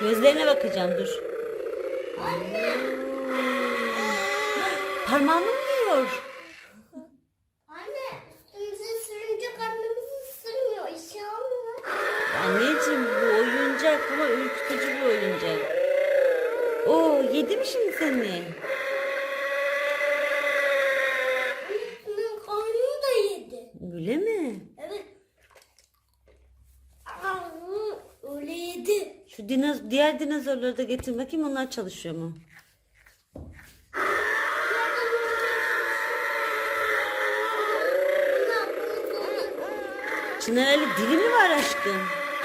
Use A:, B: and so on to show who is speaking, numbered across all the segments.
A: Gözlerine bakacağım dur. Parmağını mı yiyor?
B: Anne üstümüze sürünce karnımızı ısırmıyor. İşe.
A: Anneciğim bu oyuncak ama ürkütücü bir oyuncak. Oo yedi mi şimdi seni?
B: Annesinin karnını da yedi.
A: Öyle mi?
B: Evet. Aa, öyle yedi.
A: Şu dinoz diğer dinozorları da getir bakayım onlar çalışıyor mu? Çınar Ali dili mi var aşkım?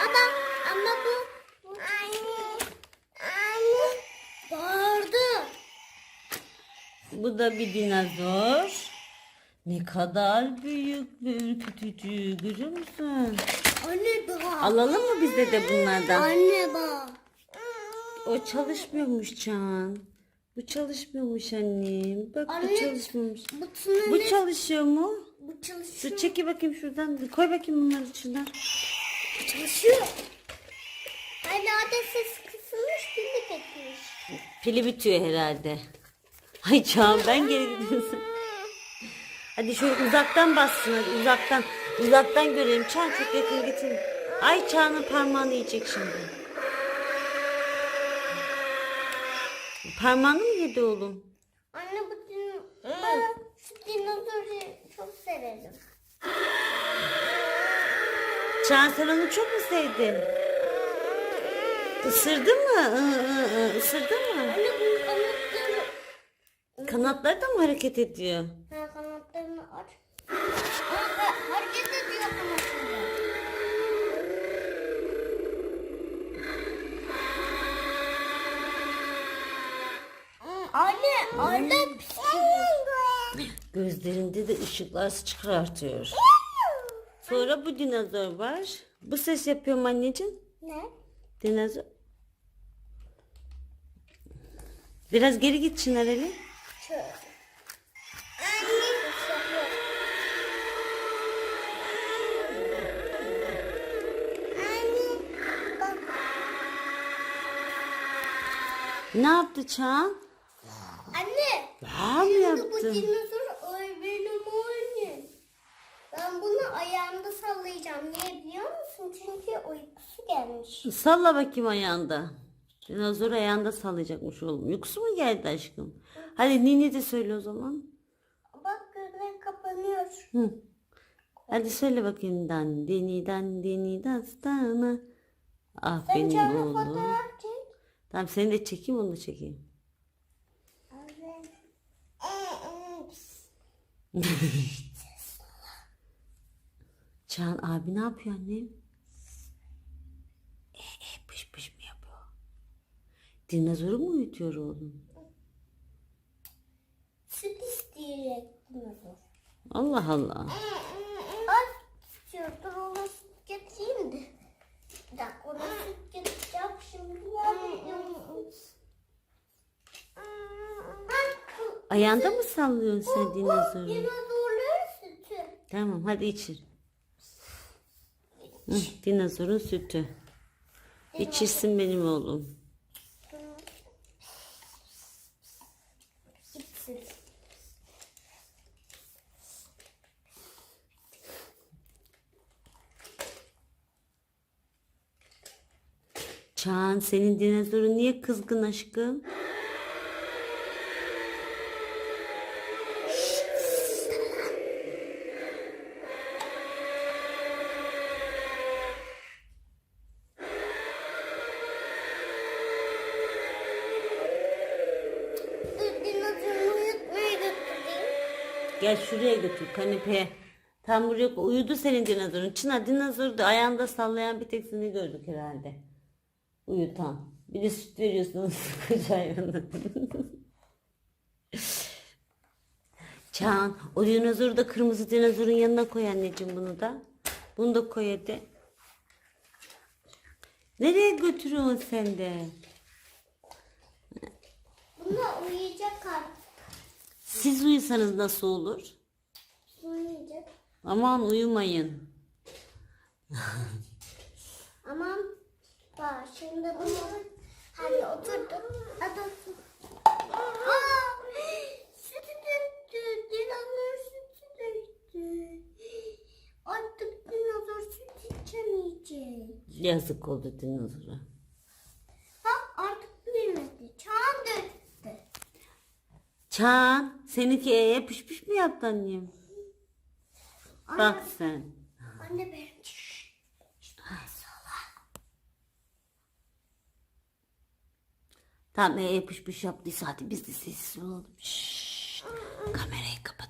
B: Ama ama bu bu anne anne bağırdı.
A: Bu da bir dinozor. Ne kadar büyük ve ürkütücü görüyor musun?
B: Anne bak.
A: Alalım mı bizde de bunlardan?
B: Anne bak.
A: O çalışmıyormuş Can. Bu çalışmıyormuş annem. Bak bu
B: Anne,
A: çalışmıyormuş.
B: Bu
A: Bu çalışıyor mu?
B: bu çalışıyor.
A: Dur çeki bakayım şuradan. Koy bakayım bunları içinden.
B: Çalışıyor. Hala da ses kısılmış pili bitmiş.
A: Pili bitiyor herhalde. Ay Can ben geri gidiyorsun. Hadi şöyle uzaktan bassın hadi uzaktan. Uzaktan görelim. Çağ çok yakın. Ay Çağ'ın parmağını yiyecek şimdi. Parmağını mı yedi oğlum?
B: Anne bu din ben şu dinozoru çok severim.
A: Çağ sen onu çok mu sevdin? Isırdı mı? Isırdı mı?
B: Anne bunun kanatları
A: Kanatları da mı hareket ediyor?
B: Anne, anne
A: Gözlerinde de ışıklar çıkartıyor. Sonra bu dinozor var. Bu ses yapıyor mu anneciğim?
B: Ne?
A: Dinozor. Biraz geri git Çınar Ali.
B: Bak.
A: Ne yaptı Çağan? Mı
B: Şimdi bu
A: yaptın?
B: dinozor benim annem. Ben bunu ayağımda sallayacağım. Niye biliyor musun? Çünkü uykusu gelmiş.
A: Salla bakayım ayağında. Dinozor ayağında sallayacakmış oğlum. Uykusu mu geldi aşkım? Hadi Nini de söyle o zaman.
B: Bak gözler kapanıyor.
A: Hı. Hadi söyle bakayım dandini dandini dastana. Ah
B: Sen
A: benim
B: canlı
A: oğlum.
B: fotoğraf çek.
A: Tamam seni de çekeyim onu da çekeyim. Çağan abi ne yapıyor annem? E, e, pış pış mı yapıyor? Dinozoru mu uyutuyor oğlum?
B: Süt isteyerek dinozor.
A: Allah Allah.
B: Az istiyor. Dur ona süt getireyim de. Bir dakika ona süt getireceğim. Şimdi ne yapacağım?
A: Ayağında mı sallıyorsun sen dinozoru?
B: dinozorların sütü.
A: Tamam hadi içir. Hı, dinozorun sütü. İçirsin benim oğlum.
B: Gitsin.
A: Çağan senin dinozorun niye kızgın aşkım? Gel şuraya götür kanepeye. Tam buraya uyudu senin dinozorun. Çınar dinozoru da ayağında sallayan bir tek seni gördük herhalde. Uyutan. Bir de süt veriyorsunuz koca. Çağan o dinozoru da kırmızı dinozorun yanına koy anneciğim bunu da. Bunu da koy hadi. Nereye götürüyorsun sen de?
B: Buna uyuyacak artık.
A: Siz uyusanız nasıl olur?
B: Uyuyacak.
A: Aman uyumayın.
B: Aman bak şimdi bunu Hadi oturdu. Hadi otur. Aa, sütü döktü. Dinozor sütü döktü. Artık dinozor süt içemeyecek.
A: Yazık oldu dinozora.
B: Ha artık büyümedi. Çağan döktü.
A: Çağan seninki E'ye yapışmış mı yaptı annem? Bak sen.
B: Anne benim.
A: Tamam E'ye yapışmış yaptıysa hadi biz de sessiz olalım. Şşş. Kamerayı kapat.